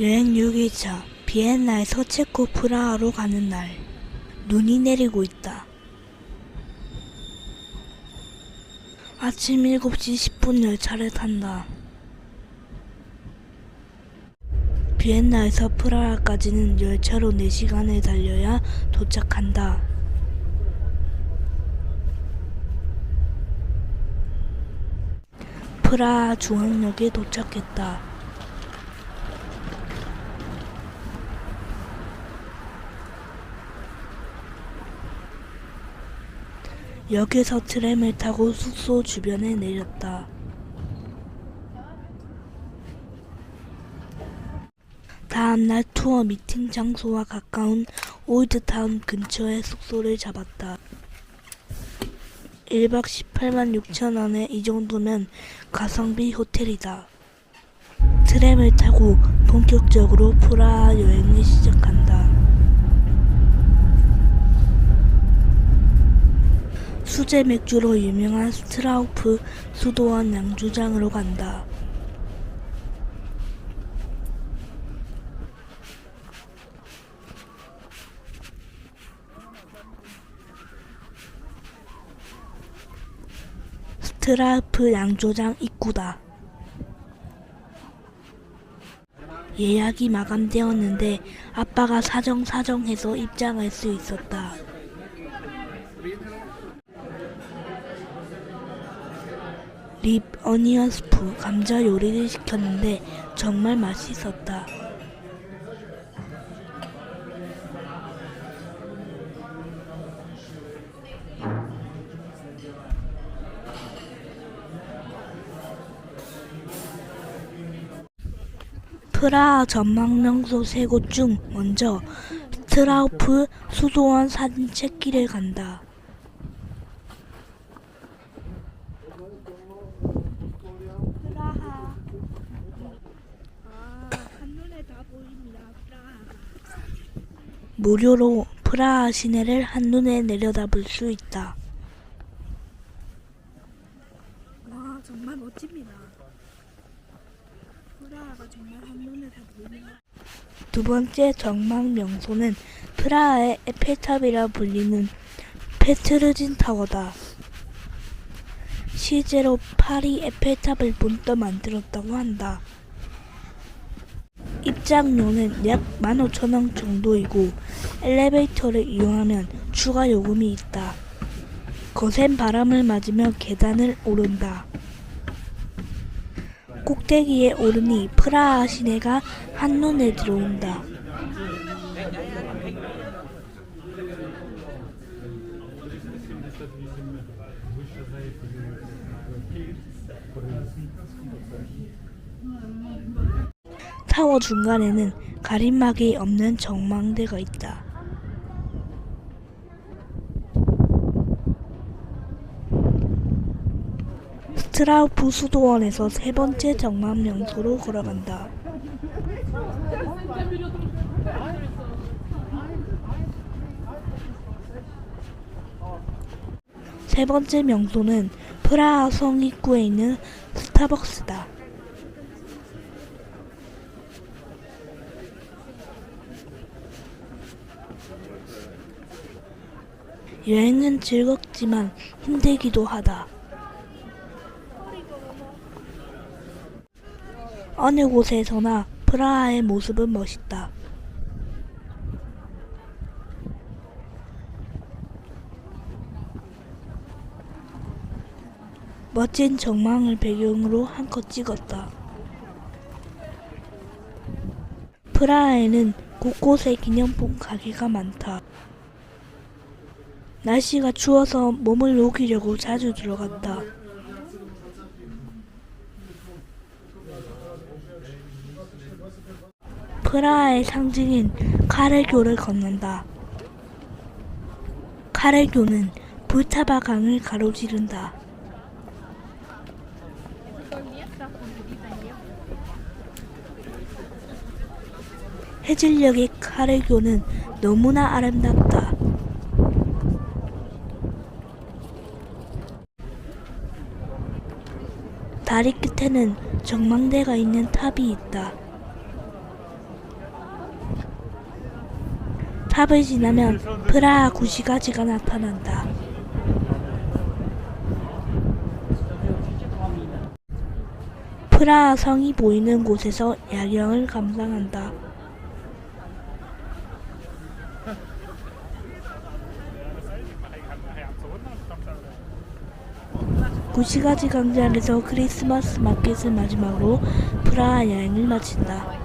여행 6일차 비엔나에서 체코 프라하로 가는 날 눈이 내리고 있다. 아침 7시 10분 열차를 탄다. 비엔나에서 프라하까지는 열차로 4시간을 달려야 도착한다. 프라하 중앙역에 도착했다. 역에서 트램을 타고 숙소 주변에 내렸다. 다음날 투어 미팅 장소와 가까운 올드타운 근처에 숙소를 잡았다. 1박 18만 6천 원에 이 정도면 가성비 호텔이다. 트램을 타고 본격적으로 프라하 여행을 시작한다. 수제 맥주로 유명한 스트라우프 수도원 양조장으로 간다. 스트라우프 양조장 입구다. 예약이 마감되었는데 아빠가 사정사정해서 입장할 수 있었다. 립 어니언 스프 감자 요리를 시켰는데 정말 맛있었다. 프라하 전망 명소 세 곳 중 먼저 스트라우프 수도원 찍기를 간다. 프라하. 아, 한눈에 다 보입니다. 프라하가. 무료로 프라하 시내를 한눈에 내려다볼 수 있다. 와, 정말 멋집니다. 프라하가 정말 한눈에 다 보입니다. 두 번째 정막 명소는 프라하의 에펠탑이라 불리는 페트르진 타워다. 실제로 파리 에펠탑을 본떠 만들었다고 한다. 입장료는 약 15,000원 정도이고 엘리베이터를 이용하면 추가 요금이 있다. 거센 바람을 맞으며 계단을 오른다. 꼭대기에 오르니 프라하 시내가 한눈에 들어온다. 타워 중간에는 가림막이 없는 정망대가 있다. 스트라우프 수도원에서 세 번째 정망 명소로 걸어간다. 세 번째 명소는 프라하 성 입구에 있는 스타벅스다. 여행은 즐겁지만 힘들기도 하다. 어느 곳에서나 프라하의 모습은 멋있다. 멋진 정망을 배경으로 한컷 찍었다. 프라하에는 곳곳에 기념품 가게가 많다. 날씨가 추워서 몸을 녹이려고 자주 들어갔다. 프라하의 상징인 카레교를 건넌다. 카레교는 불타바 강을 가로지른다. 해질녘의 카레교는 너무나 아름답다. 다리 끝에는 전망대가 있는 탑이 있다. 탑을 지나면 프라하 구시가지가 나타난다. 프라하 성이 보이는 곳에서 야경을 감상한다. 구시가지 광장에서 크리스마스 마켓을 마지막으로 프라하 여행을 마친다.